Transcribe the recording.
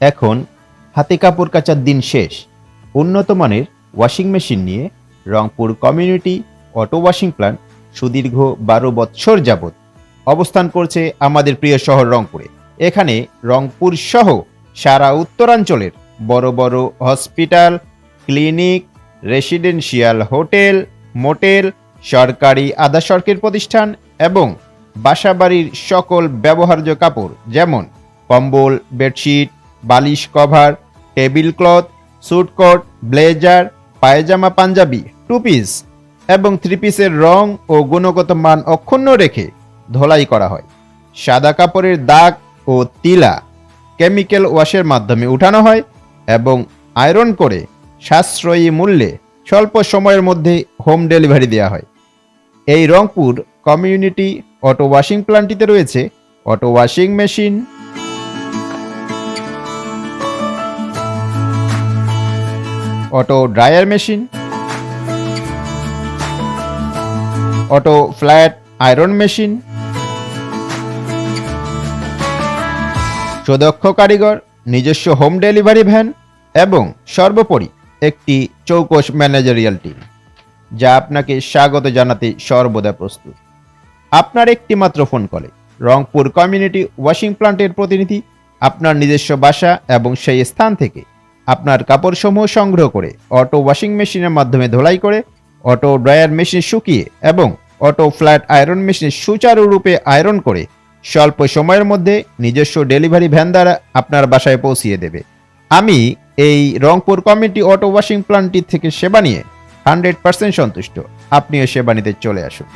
এখন হাতে কাপড় কাচার দিন শেষ। উন্নত মানের ওয়াশিং মেশিন নিয়ে Rangpur community auto washing plant সুদীর্ঘ বারো বৎসর যাবৎ অবস্থান করছে আমাদের প্রিয় শহর রংপুরে। এখানে রংপুর সহ সারা উত্তরাঞ্চলের বড় বড় hospital clinic residential hotel motel সরকারি আধা সরকারি প্রতিষ্ঠান এবং বাসাবাড়ির সকল ব্যবহার্য কাপড় যেমন কম্বল বেডশিট বালিশ cover, table cloth suit coat blazer, pyjama panjabi, two piece এবং থ্রি পিসের রং ও গুণগত মান অক্ষুণ্ণ রেখে ধোলাই করা হয়। সাদা কাপড়ের দাগ ও তিলা কেমিক্যাল ওয়াশের মাধ্যমে উঠানো হয় এবং আয়রন করে সাশ্রয়ী মূল্যে স্বল্প সময়ের মধ্যে হোম ডেলিভারি দেওয়া হয়। এই রংপুর কমিউনিটি অটো ওয়াশিং প্ল্যান্টটিতে রয়েছে auto washing machine. Auto dryer machine, auto flat iron machine, সুদক্ষ কারিগর, নিজস্ব হোম ডেলিভারি ভ্যান এবং সর্বোপরি একটি চৌকস ম্যানেজারিয়াল টিম, যা আপনাকে স্বাগত জানাতে সর্বদা প্রস্তুত। আপনার একটি মাত্র ফোন কলে, রংপুর কমিউনিটি ওয়াশিং প্লান্টের প্রতিনিধি, আপনার নিজস্ব বাসা এবং সেই স্থান থেকে আপনার কাপড়সমূহ সংগ্রহ করে, অটো ওয়াশিং মেশিনের মাধ্যমে ধোলাই করে, অটো ড্রায়ার মেশিনে শুকিয়ে এবং অটো ফ্ল্যাট আয়রন মেশিনে সুচারুরূপে আয়রন করে স্বল্প সময়ের মধ্যে নিজস্ব ডেলিভারি ভ্যান দ্বারা আপনার বাসায় পৌঁছিয়ে দেবে। আমি এই রংপুর কমিউনিটি অটো ওয়াশিং প্লান্টটি থেকে সেবা নিয়ে হান্ড্রেড পার্সেন্ট সন্তুষ্ট। আপনিও সেবা নিতে চলে আসুন।